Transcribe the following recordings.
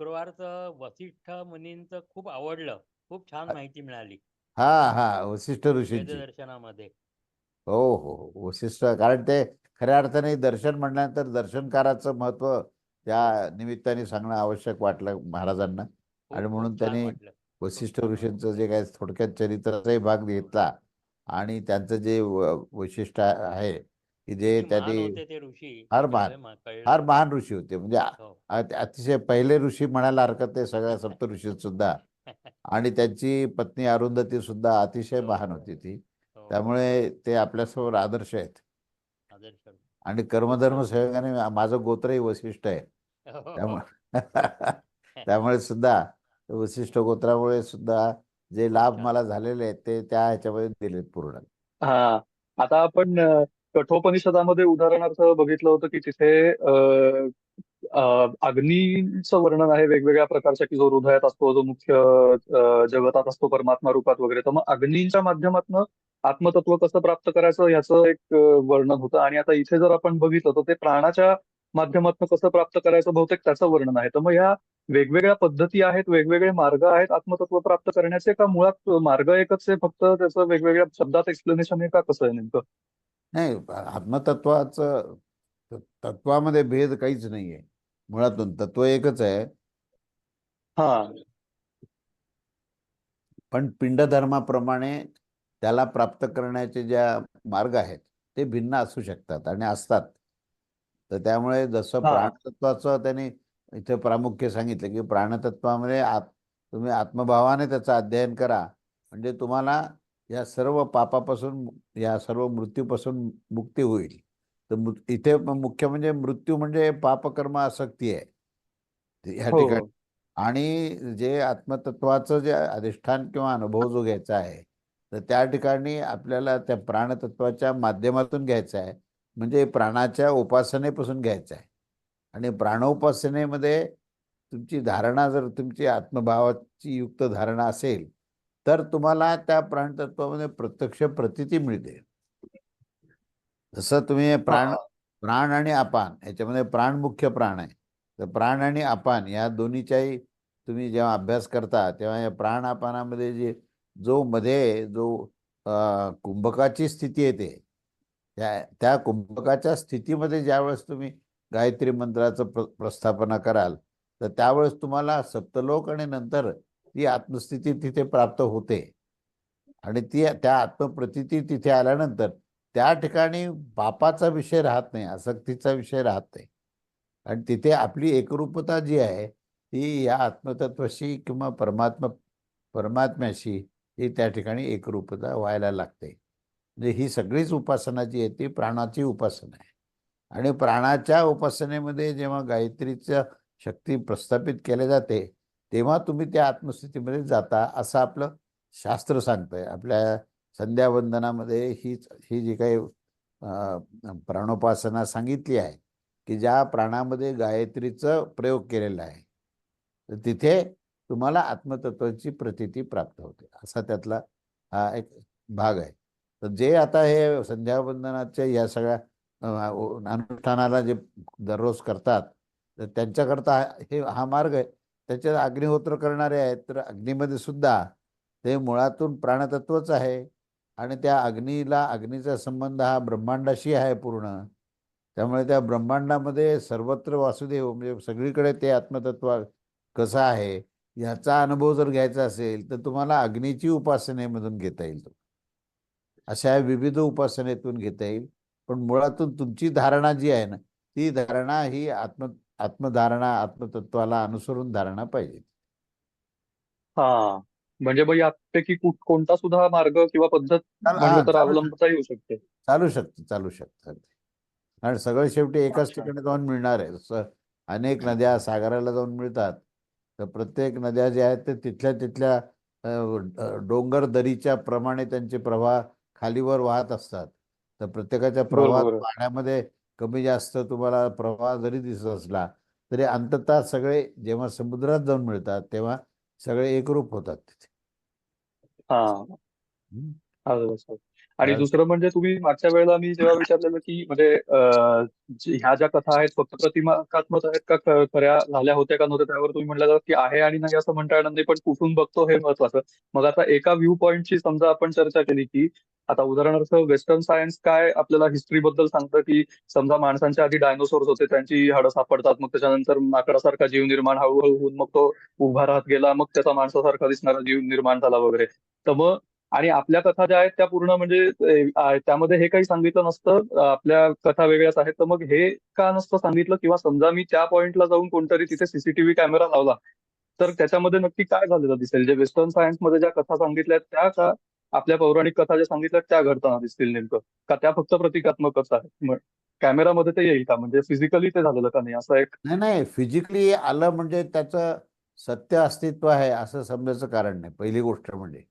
शुक्रवारचं वसिष्ठ मुनींचं खूप आवडलं. खूप छान माहिती मिळाली. हा हा वसिष्ठ ऋषींची वेददर्शनामध्ये. हो हो हो. वसिष्ठ कारण ते खऱ्या अर्थाने दर्शन म्हणल्यानंतर दर्शनकाराचं महत्त्व त्या निमित्ताने सांगणं आवश्यक वाटलं महाराजांना आणि म्हणून त्यांनी. वसिष्ठ ऋषींचं जे काही थोडक्यात चरित्राचाही भाग घेतला आणि त्यांचं जे वैशिष्ट्य आहे की जे त्यांनी ऋषी फार महान. फार महान ऋषी होते म्हणजे हो. अति- अतिशय पहिले ऋषी म्हणायला हरकत नाही सगळ्या सप्त ऋषीत सुद्धा आणि त्यांची पत्नी अरुंधती सुद्धा अतिशय हो, महान हो. होती ती हो. त्यामुळे ते आपल्यासमोर आदर्श आहेत. आणि कर्मधर्म संयोगाने माझं गोत्रही वशिष्ठ आहे हो, हो. त्यामुळे त्यामुळे सुद्धा वशिष्ठ गोत्रामुळे सुद्धा जे लाभ. मला झालेले आहेत ते त्या ह्याच्यामध्ये दिलेत पूर्ण हा आता आपण कठोपनिषदामध्ये उदाहरणार्थ बघितलं होतं की तिथे अग्नीचं वर्णन आहे वेगवेगळ्या प्रकारच्या की जो हृदयात असतो जो मुख्य जगतात असतो परमात्मा रूपात वगैरे. तर मग अग्नीच्या माध्यमातून आत्मतत्व कसं प्राप्त करायचं याचं एक वर्णन होतं. आणि आता इथे जर आपण बघितलं तर ते प्राणाच्या माध्यमातून कसं प्राप्त करायचं बहुतेक त्याचं वर्णन आहे. तर मग ह्या वेगवेगळ्या पद्धती आहेत वेगवेगळे मार्ग आहेत आत्मतत्व प्राप्त करण्याचे का मुळात मार्ग एकच आहे फक्त त्याचं वेगवेगळ्या शब्दात एक्सप्लेनेशन आहे का कसं आहे नेमकं? नाही आत्मतत्वाचं तत्वामध्ये भेद काहीच नाहीये. मुळातून तत्व एकच आहे. हा. पण पिंडधर्माप्रमाणे त्याला प्राप्त करण्याचे ज्या मार्ग आहेत ते भिन्न असू शकतात आणि असतात. तर त्यामुळे जसं. प्राणतत्वाचं त्यांनी इथे प्रामुख्य सांगितलं की प्राणतत्वामध्ये आत तुम्ही आत्मभावाने त्याचं अध्ययन करा. म्हणजे तुम्हाला या सर्व पापापासून या सर्व मृत्यूपासून मुक्ती होईल. तर इथे मुख्य म्हणजे मृत्यू म्हणजे पापकर्म आसक्ती आहे ह्या हो. ठिकाणी. आणि जे आत्मतत्वाचं जे अधिष्ठान किंवा अनुभव जो घ्यायचा आहे तर त्या ठिकाणी आपल्याला त्या प्राणतत्वाच्या माध्यमातून घ्यायचं आहे. म्हणजे प्राणाच्या उपासनेपासून घ्यायचं आहे. आणि प्राणोपासनेमध्ये तुमची धारणा जर तुमची आत्मभावाची युक्त धारणा असेल तर तुम्हाला त्या प्राणतत्वामध्ये प्रत्यक्ष प्रतिती मिळते जसं तुम्ही प्राण. प्राण आणि अपान याच्यामध्ये प्राण मुख्य प्राण आहे तर प्राण आणि अपान या दोन्हीच्याही तुम्ही जेव्हा अभ्यास करता तेव्हा या प्राण अपानामध्ये जे जो मध्ये जो कुंभकाची स्थिती येते त्या त्या कुंभकाच्या स्थितीमध्ये ज्यावेळेस तुम्ही गायत्री मंत्राचं प्र प्रस्थापना कराल तर त्यावेळेस तुम्हाला सप्तलोक आणि नंतर ती आत्मस्थिती तिथे प्राप्त होते. आणि ती त्या आत्मप्रतिती तिथे आल्यानंतर त्या ठिकाणी बापाचा विषय राहत नाही आसक्तीचा विषय राहत नाही. आणि तिथे आपली एकरूपता जी आहे ती या आत्मतत्वाशी किंवा परमात्मा परमात्म्याशी ही त्या ठिकाणी एकरूपता व्हायला लागते. म्हणजे ही सगळीच उपासना जी आहे ती प्राणाची उपासना आहे. आणि प्राणाच्या उपासनेमध्ये जेव्हा गायत्रीच्या शक्ती प्रस्थापित केल्या जाते तेव्हा तुम्ही त्या आत्मस्थितीमध्ये जाता असं आपलं शास्त्र सांगतंय. आपल्या संध्यावंदनामध्ये हीच ही जी काही प्राणोपासना सांगितली आहे की ज्या प्राणामध्ये गायत्रीचं प्रयोग केलेला आहे तर तिथे तुम्हाला आत्मतत्वाची प्रतीती प्राप्त होते. असा त्यातला हा एक भाग आहे. तर जे आता हे संध्यावंदनाच्या या सगळ्या अनुष्ठानाला जे दररोज करतात तर त्यांच्याकरता हे हा मार्ग आहे. त्याच्यात अग्निहोत्र करणारे आहेत तर अग्नीमध्ये सुद्धा ते मुळातून प्राणतत्वच आहे. आणि त्या अग्नीला अग्नीचा संबंध हा ब्रह्मांडाशी आहे पूर्ण. त्यामुळे त्या ब्रह्मांडामध्ये सर्वत्र वासुदेव म्हणजे सगळीकडे ते आत्मतत्व कसं आहे याचा अनुभव जर घ्यायचा असेल तर तुम्हाला अग्नीची उपासनेमधून घेता येईल. तो अशा विविध उपासनेतून घेता येईल. पण मुळातून तुमची धारणा जी आहे ना ती धारणा ही आत्म आत्मधारणा आत्मतत्वाला अनुसरून धारणा पाहिजे. हा. म्हणजे मग यापैकी कोणता सुद्धा मार्ग किंवा पद्धत तर अवलंबता येऊ शकते. चालू शकतं चालू शकतं. कारण सगळं शेवटी एकाच. ठिकाणी जाऊन मिळणार आहे. जसं अनेक नद्या सागराला जाऊन मिळतात. तर प्रत्येक नद्या ज्या आहेत ते तिथल्या तिथल्या डोंगर दरीच्या प्रमाणे त्यांचे प्रवाह खालीवर वाहत असतात. तर प्रत्येकाच्या प्रवाहात. पाण्यामध्ये कमी जास्त तुम्हाला प्रवाह जरी दिसत असला तरी अंततः सगळे जेव्हा समुद्रात जाऊन मिळतात तेव्हा सगळे एकरूप होतात तिथे. आणि. दुसरं म्हणजे तुम्ही मागच्या वेळेला मी जेव्हा विचारलेलं की म्हणजे ह्या ज्या कथा आहेत फक्त प्रतिमात्मक आहेत का खऱ्या झाल्या होत्या का नव्हत्या त्यावर तुम्ही म्हटलं की आहे आणि नाही असं म्हणता येणार नाही पण कुठून बघतो हे महत्वाचं मग आता एका व्ह्यू पॉइंटची समजा आपण चर्चा केली की आता उदाहरणार्थ वेस्टर्न सायन्स काय आपल्याला हिस्ट्री बद्दल सांगतं की समजा माणसांच्या आधी डायनोसॉर्स होते त्यांची हाडं सापडतात मग त्याच्यानंतर माकडासारखा जीव निर्माण हळूहळू होऊन मग तो उभा राहत गेला मग त्याचा माणसासारखा दिसणारा जीव निर्माण झाला वगैरे तर मग आणि आपल्या कथा ज्या आहेत त्या पूर्ण म्हणजे त्यामध्ये हे काही सांगितलं नसतं. आपल्या कथा वेगळ्याच आहेत. तर मग हे का नसतं सांगितलं? किंवा समजा मी त्या पॉइंटला जाऊन कोणतरी तिथे सीसीटीव्ही कॅमेरा लावला तर त्याच्यामध्ये नक्की काय झालेलं दिसेल? जे वेस्टर्न सायन्समध्ये ज्या कथा सांगितल्या आहेत त्या का आपल्या पौराणिक कथा ज्या सांगितल्या त्या घडताना दिसतील नेमकं? का त्या फक्त प्रतिकात्मकच आहेत? कॅमेरामध्ये ते येईल का? म्हणजे फिजिकली ते झालेलं का नाही? असं एक नाही नाही. फिजिकली आलं म्हणजे त्याचं सत्य अस्तित्व आहे असं समजायचं कारण नाही. पहिली गोष्ट म्हणजे.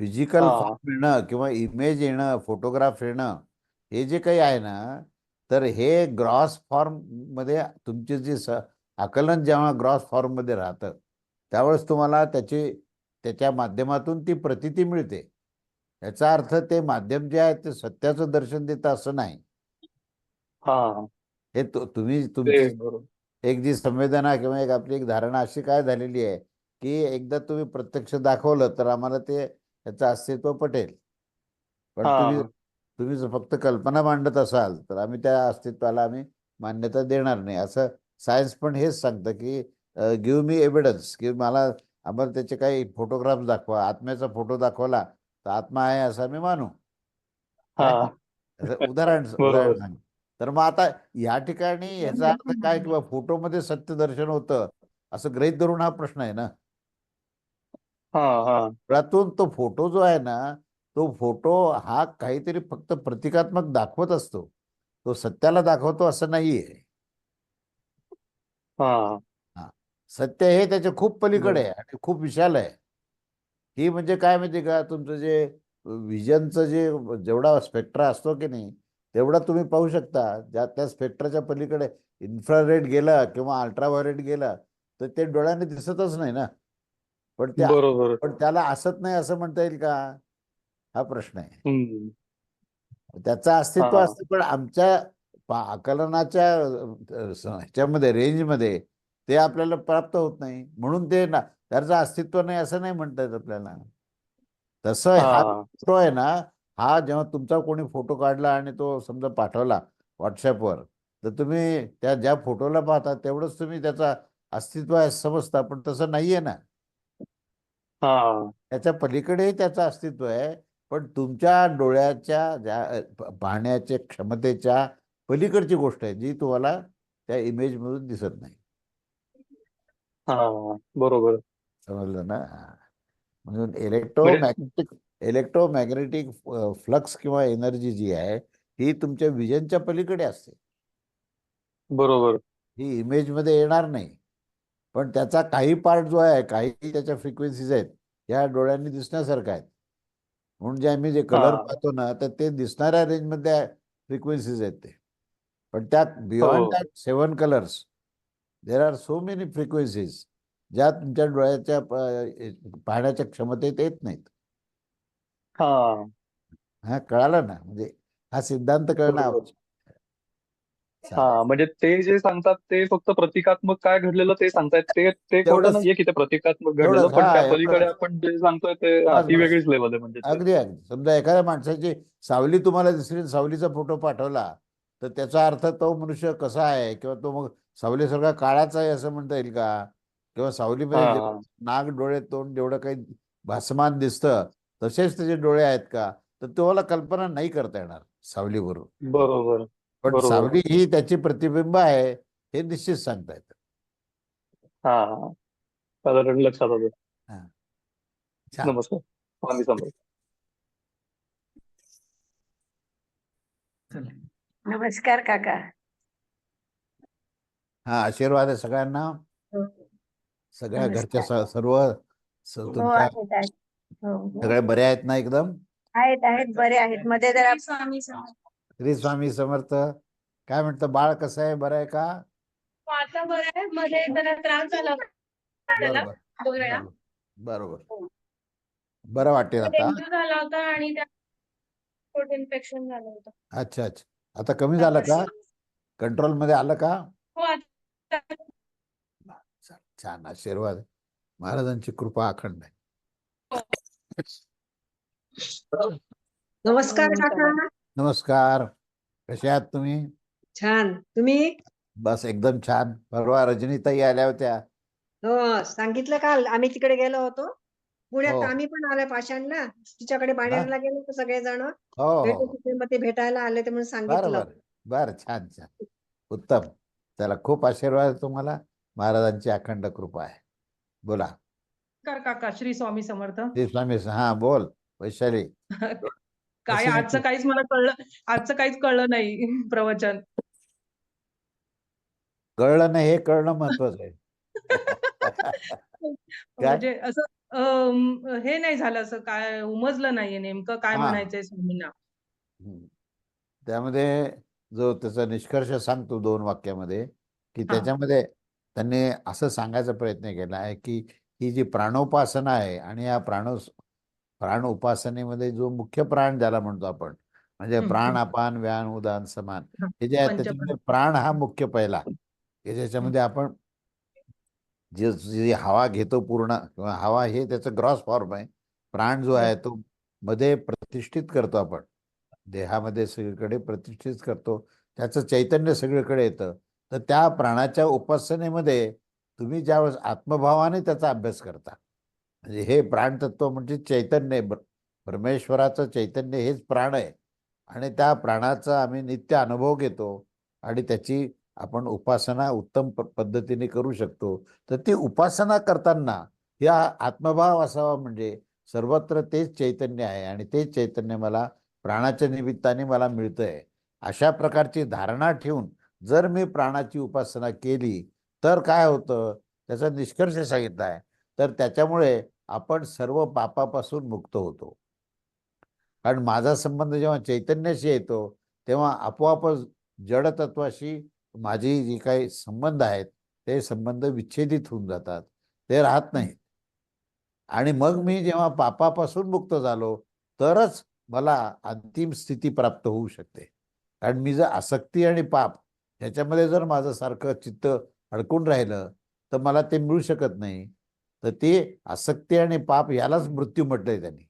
फिजिकल हा. फॉर्म येणं किंवा इमेज येणं फोटोग्राफ येणं हे जे काही आहे ना तर हे ग्रॉस फॉर्ममध्ये तुमचे जे स आकलन जेव्हा ग्रॉस फॉर्ममध्ये राहतं त्यावेळेस तुम्हाला त्याची त्याच्या माध्यमातून ती प्रतिती मिळते. याचा अर्थ ते माध्यम जे आहे ते सत्याचं दर्शन देतं असं नाही. हा. हे तु- तुम्ही ते तुमची बरोबर. एक जी संवेदना किंवा एक आपली एक धारणा अशी काय झालेली आहे की एकदा तुम्ही प्रत्यक्ष दाखवलं तर आम्हाला ते त्याचं अस्तित्व पटेल. पण तुम्ही तुम्ही जर फक्त कल्पना मांडत असाल तर आम्ही त्या अस्तित्वाला आम्ही मान्यता देणार नाही. असं सायन्स पण हेच सांगतं की गिव्ह मी एव्हिडन्स की मला आम्हाला त्याचे काही फोटोग्राफ दाखवा आत्म्याचा फोटो दाखवला तर आत्मा आहे असं आम्ही मानू. हा. उदाहरण. उदाहरण सांग. तर मग आता या ठिकाणी याचा अर्थ काय? किंवा फोटोमध्ये सत्य दर्शन होतं असं गृहीत धरून हा प्रश्न आहे ना? मुळातून तो फोटो जो आहे ना तो फोटो हा काहीतरी फक्त प्रतिकात्मक दाखवत असतो. तो सत्याला दाखवतो असं नाहीये. हा. सत्य हे त्याच्या खूप पलीकडे. आहे आणि खूप विशाल आहे. ही म्हणजे काय माहिती का तुमचं जे विजनचं जे जेवढा स्पेक्ट्रा असतो की नाही तेवढा तुम्ही पाहू शकता. ज्या त्या स्पेक्ट्राच्या पलीकडे इन्फ्रारेड गेला किंवा अल्ट्राव्हायोलेट गेला तर ते डोळ्याने दिसतच नाही ना. पण त्या बरोबर. पण त्याला असत नाही असं म्हणता येईल का? हा प्रश्न आहे. त्याचं अस्तित्व. असतं पण आमच्या आकलनाच्या ह्याच्यामध्ये रेंजमध्ये ते आपल्याला प्राप्त होत नाही. म्हणून ते ना त्याचं अस्तित्व नाही असं नाही म्हणता येत आपल्याला. तसं हा. फोटो आहे ना हा जेव्हा तुमचा कोणी फोटो काढला आणि तो समजा पाठवला व्हॉट्सअपवर तर तुम्ही त्या ज्या फोटोला पाहता तेवढंच तुम्ही त्याचा अस्तित्व आहे समजता पण तसं नाहीये ना. हा. त्याच्या पलीकडेही त्याचं अस्तित्व आहे. पण तुमच्या डोळ्याच्या ज्या पाहण्याच्या क्षमतेच्या पलीकडची गोष्ट आहे जी तुम्हाला त्या इमेज मधून दिसत नाही. हा बरोबर. समजलं ना. म्हणून इलेक्ट्रोमॅग्नेटिक इलेक्ट्रोमॅग्नेटिक फ्लक्स किंवा एनर्जी जी आहे ही तुमच्या विजनच्या पलीकडे असते. बरोबर. ही इमेजमध्ये येणार नाही. पण त्याचा काही पार्ट जो आहे काही त्याच्या फ्रिक्वेन्सीज आहेत या डोळ्यांनी दिसण्यासारखं आहेत म्हणून जे आम्ही जे कलर. पाहतो ना तर ते दिसणाऱ्या रेंजमध्ये फ्रिक्वेन्सीज आहेत ते पण त्यात beyond. That seven colours there are so many frequencies ज्या तुमच्या डोळ्याच्या पाहण्याच्या क्षमतेत येत नाहीत हा कळालं ना म्हणजे हा सिद्धांत कळणं. आवश्यक. हा म्हणजे ते जे सांगतात ते फक्त प्रतिकात्मक काय घडलेलं ते सांगतायत. ते ते खोटं नाहीये की ते प्रतिकात्मक घडलेलं पण त्या. पलीकडे आपण जे सांगतोय ते ती. वेगळीच लेवल आहे म्हणजे. अगदी अगदी. समजा एखाद्या माणसाची सावली तुम्हाला दिसली सावलीचा फोटो पाठवला तर त्याचा अर्थ तो मनुष्य कसा आहे? किंवा तो मग सावलीसारखा काळाच आहे असं म्हणता येईल का? किंवा सावलीमध्ये नाक डोळे तोंड जेवढं काही भासमान दिसतं तसेच त्याचे डोळे आहेत का? तर तुम्हाला कल्पना नाही करता येणार सावलीवरून. बरोबर. पण बरोबर. सावली ही त्याची प्रतिबिंब आहे हे निश्चित सांगता येतं. हा हा साधारण लक्षात आलं. छान. नमस्कार. स्वामी समर्थ. नमस्कार काका. हा आशीर्वाद आहे सगळ्यांना. हो. सगळ्या घरच्या. स- सर्व स- हो, तुमच्या आहेत आहेत. हो, हो. सगळे बरे आहेत ना एकदम? आहेत आहेत बरे आहेत. मध्ये जरा स्वामी श्री स्वामी समर्थ. काय म्हणतं बाळ कसं आहे? बरं आहे का? आता बरं आहे. मध्ये जरा त्रास झाला होता. त्याला बरोबर. दोन वेळा. बरोबर. बरोबर. बरं वाटेल आता. डेंग्यू झाला होता आणि त्या- पोट इन्फेक्शन झालं होतं. अच्छा अच्छा. आता कमी झालं का? कंट्रोलमध्ये आलं का? हो आता छान छान. आशीर्वाद. आहे. महाराजांची कृपा अखंड आहे. नमस्कार काका. नमस्कार. कसे आहात तुम्ही? छान. तुम्ही? बस एकदम छान. परवा रजनीताई आल्या होत्या. हो सांगितलं काल. आम्ही तिकडे गेलो होतो. पुण्यात हो. आम्ही पण आलोय पाषाणला. तिच्याकडे बाणेरला गेलो होतो सगळेजण. हो. हो मग ते भेटायला आले ते म्हणून बरं सांगितलं. बरं बरं. छान छान. उत्तम. त्याला खूप आशीर्वाद आहे तुम्हाला. महाराजांची अखंड कृपा आहे. बोला. नमस्कार काका. श्री स्वामी समर्थ. श्री स्वामी हा बोल. वैशाली. काय आजचं? काहीच मला कळलं आजचं काहीच कळलं नाही प्रवचन कळलं नाही हे कळणं महत्वाचं आहे? म्हणजे असं हे नाही झालं असं काय उमजलं नाहीये नेमकं काय हा. म्हणायचंय स्वामींना हम्म. त्यामध्ये जो त्याचा निष्कर्ष सांगतो दोन वाक्यामध्ये की. त्याच्यामध्ये त्यांनी असं सांगायचा प्रयत्न केला आहे की ही जी प्राणोपासना आहे आणि या प्राण प्राण उपासनेमध्ये जो मुख्य प्राण ज्याला म्हणतो आपण म्हणजे प्राण. अपान व्यान उदान समान हा, जे आहे. त्याच्यामध्ये प्राण हा मुख्य पहिला. की ज्याच्यामध्ये आपण जे जी हवा घेतो पूर्ण किंवा हवा हे त्याचं ग्रॉस फॉर्म आहे. प्राण जो आहे तो मध्ये प्रतिष्ठित करतो आपण. देहामध्ये सगळीकडे प्रतिष्ठित करतो. त्याचं चैतन्य सगळीकडे येतं. तर त्या प्राणाच्या उपासनेमध्ये तुम्ही ज्यावेळेस आत्मभावाने त्याचा अभ्यास करता. म्हणजे हे प्राणतत्व म्हणजे चैतन्य परमेश्वराचं चैतन्य हेच प्राण आहे. आणि त्या प्राणाचा आम्ही नित्य अनुभव घेतो आणि त्याची आपण उपासना उत्तम प- पद्धतीने करू शकतो. तर ती उपासना करताना या आत्मभाव असावा म्हणजे सर्वत्र तेच चैतन्य आहे आणि तेच चैतन्य मला प्राणाच्या निमित्ताने मला मिळतंय. अशा प्रकारची धारणा ठेवून जर मी प्राणाची उपासना केली तर काय होतं? त्याचा निष्कर्ष सांगितला आहे. तर त्याच्यामुळे आपण सर्व पापापासून मुक्त होतो. कारण माझा संबंध जेव्हा चैतन्याशी येतो तेव्हा आपोआपच जडतत्वाशी माझी जी काही संबंध आहेत ते संबंध विच्छेदित होऊन जातात ते राहत नाहीत. आणि मग मी जेव्हा पापापासून मुक्त झालो तरच मला अंतिम स्थिती प्राप्त होऊ शकते. कारण मी जर आसक्ती आणि पाप ह्याच्यामध्ये जर माझं सारखं चित्त अडकून राहिलं तर मला ते मिळू शकत नाही. तर ते आसक्ती आणि पाप यालाच मृत्यू म्हटलंय त्यांनी.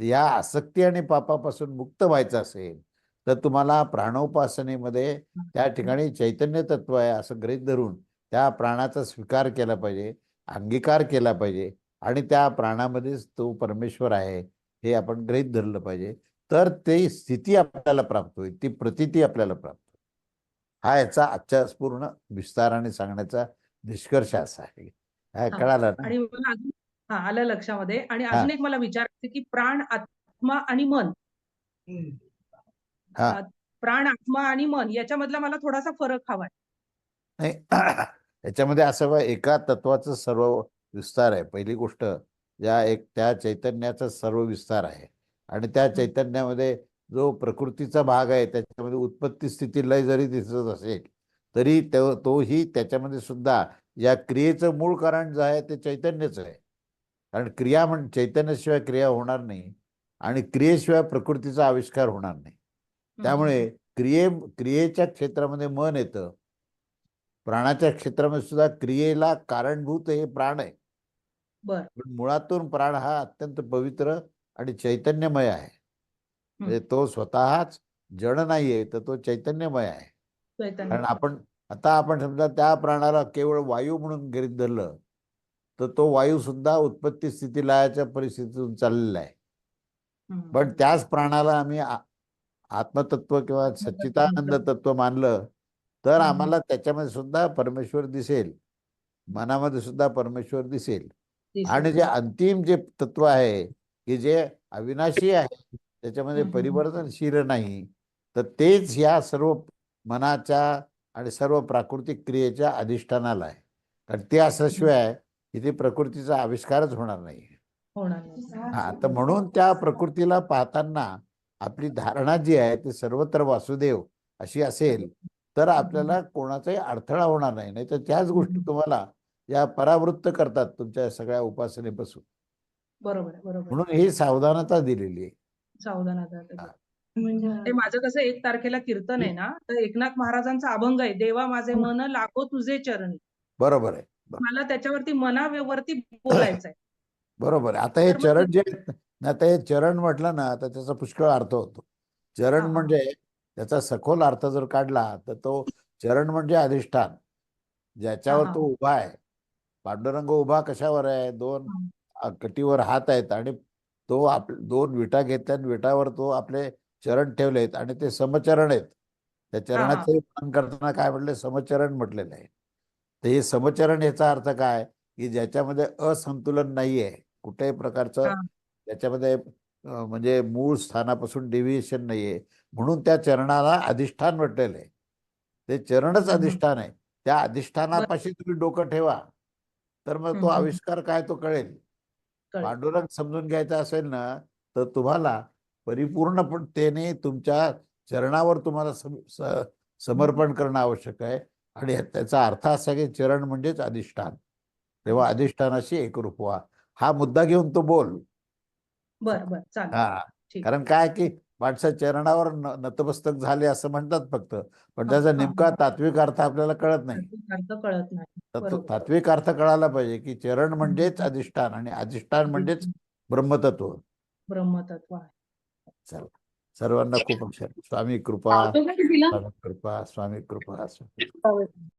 या आसक्ती आणि पापापासून मुक्त व्हायचं असेल तर तुम्हाला प्राणोपासनेमध्ये त्या ठिकाणी चैतन्य तत्व आहे असं गृहीत धरून त्या प्राणाचा स्वीकार केला पाहिजे अंगीकार केला पाहिजे आणि त्या प्राणामध्येच तो परमेश्वर आहे हे आपण गृहीत धरलं पाहिजे. तर ते स्थिती आपल्याला प्राप्त होईल ती प्रतिती आपल्याला प्राप्त होईल. हा याचा आजच्या पूर्ण विस्ताराने सांगण्याचा निष्कर्ष असा आहे. कळालं ना आणि मला अजून हा आलं लक्षामध्ये. आणि. अजून एक मला विचारायचं की प्राण आत्मा आणि मन. हा. अ, प्राण आत्मा आणि मन याच्यामधला मला थोडासा फरक हवाय. नाही याच्यामध्ये असं बघा, एका तत्वाचं सर्व विस्तार आहे. पहिली गोष्ट ज्या एक त्या चैतन्याचा सर्व विस्तार आहे. आणि त्या चैतन्यामध्ये जो प्रकृतीचा भाग आहे त्याच्यामध्ये उत्पत्ती स्थिती लय जरी दिसत असेल तरी तो तोही त्याच्यामध्ये सुद्धा या क्रियेचं मूळ कारण जे आहे ते चैतन्यच आहे. कारण क्रिया म्हण चैतन्याशिवाय क्रिया होणार नाही आणि क्रियेशिवाय प्रकृतीचा आविष्कार होणार नाही. त्यामुळे क्रिये क्रियेच्या क्षेत्रामध्ये मन येतं. प्राणाच्या क्षेत्रामध्ये सुद्धा क्रियेला कारणभूत हे प्राण आहे. पण मुळातून प्राण हा अत्यंत पवित्र आणि चैतन्यमय आहे. म्हणजे तो स्वतःच जड नाहीये तर तो चैतन्यमय आहे. कारण आपण आता आपण समजा त्या प्राणाला केवळ वायू म्हणून गृहीत धरलं तर तो वायू सुद्धा उत्पत्ती स्थिती लयाच्या परिस्थितीतून चाललेला आहे. पण त्याच प्राणाला आम्ही आत्मतत्व किंवा सच्चिदानंद तत्व मानलं तर. आम्हाला त्याच्यामध्ये सुद्धा परमेश्वर दिसेल मनामध्ये सुद्धा परमेश्वर दिसेल. आणि जे अंतिम जे तत्व आहे की जे अविनाशी आहे त्याच्यामध्ये. परिवर्तनशील नाही तर तेच ह्या सर्व मनाच्या आणि सर्व प्राकृतिक क्रियेच्या अधिष्ठानाला आहे. कारण ते असल्याशिवाय इथे प्रकृतीचा आविष्कारच होणार नाही. हा तर म्हणून त्या प्रकृतीला पाहताना आपली धारणा जी आहे ती सर्वत्र वासुदेव अशी असेल तर आपल्याला कोणाचाही अडथळा होणार नाही. नाही तर त्याच गोष्टी तुम्हाला या परावृत्त करतात तुमच्या सगळ्या उपासनेपासून. बरोबर बरोबर. म्हणून ही सावधानता दिलेली आहे. सावधानता ते माझं कसं एक तारखेला कीर्तन आहे ना तर एकनाथ महाराजांचा अभंग आहे देवा माझे मन लागो तुझे चरणी. बरोबर आहे मला त्याच्यावरती मनावरती बोलायचं आहे बरोबर आहे. आता हे चरण जे आता हे चरण म्हटलं ना तर त्याचा पुष्कळ अर्थ होतो. चरण. म्हणजे त्याचा सखोल अर्थ जर काढला तर तो चरण म्हणजे अधिष्ठान. ज्याच्यावर. तो उभा आहे. पांडुरंग उभा कशावर आहे? दोन कटीवर हात आहेत आणि तो आप दोन विटा घेतल्या विटावर तो आपले चरण ठेवलेत आणि ते समचरण आहेत. त्या चरणाचे वर्णन करताना काय म्हटले? समचरण म्हटलेलं आहे. तर हे समचरण याचा अर्थ काय? की ज्याच्यामध्ये असंतुलन नाहीये कुठल्याही प्रकारचं. त्याच्यामध्ये म्हणजे मूळ स्थानापासून डेव्हिएशन नाहीये म्हणून त्या चरणाला अधिष्ठान म्हटलेलं आहे. ते चरणच. अधिष्ठान आहे. त्या अधिष्ठानापाशी तुम्ही डोकं ठेवा. तर मग तो. आविष्कार काय तो कळेल. पांडुरंग समजून घ्यायचा असेल ना तर तुम्हाला परिपूर्णपणे तुमच्या चरणावर तुम्हाला सम- समर्पण करणं आवश्यक आहे. आणि त्याचा अर्थ असा की चरण म्हणजेच अधिष्ठान. तेव्हा अधिष्ठानाशी एकरूप व्हा. हा मुद्दा घेऊन तो बोल. बर बर. हा. कारण काय की माणसं चरणावर नतमस्तक झाले असं म्हणतात फक्त. पण त्याचा. नेमका तात्विक अर्थ आपल्याला कळत नाही. कळत. तात्विक अर्थ कळायला पाहिजे की चरण म्हणजेच अधिष्ठान आणि अधिष्ठान म्हणजेच ब्रह्मतत्व. ब्रह्मतत्व चला सर्वांना खूप स्वामी कृपा? स्वामी कृपा स्वामी कृपा स्वामी कृपा.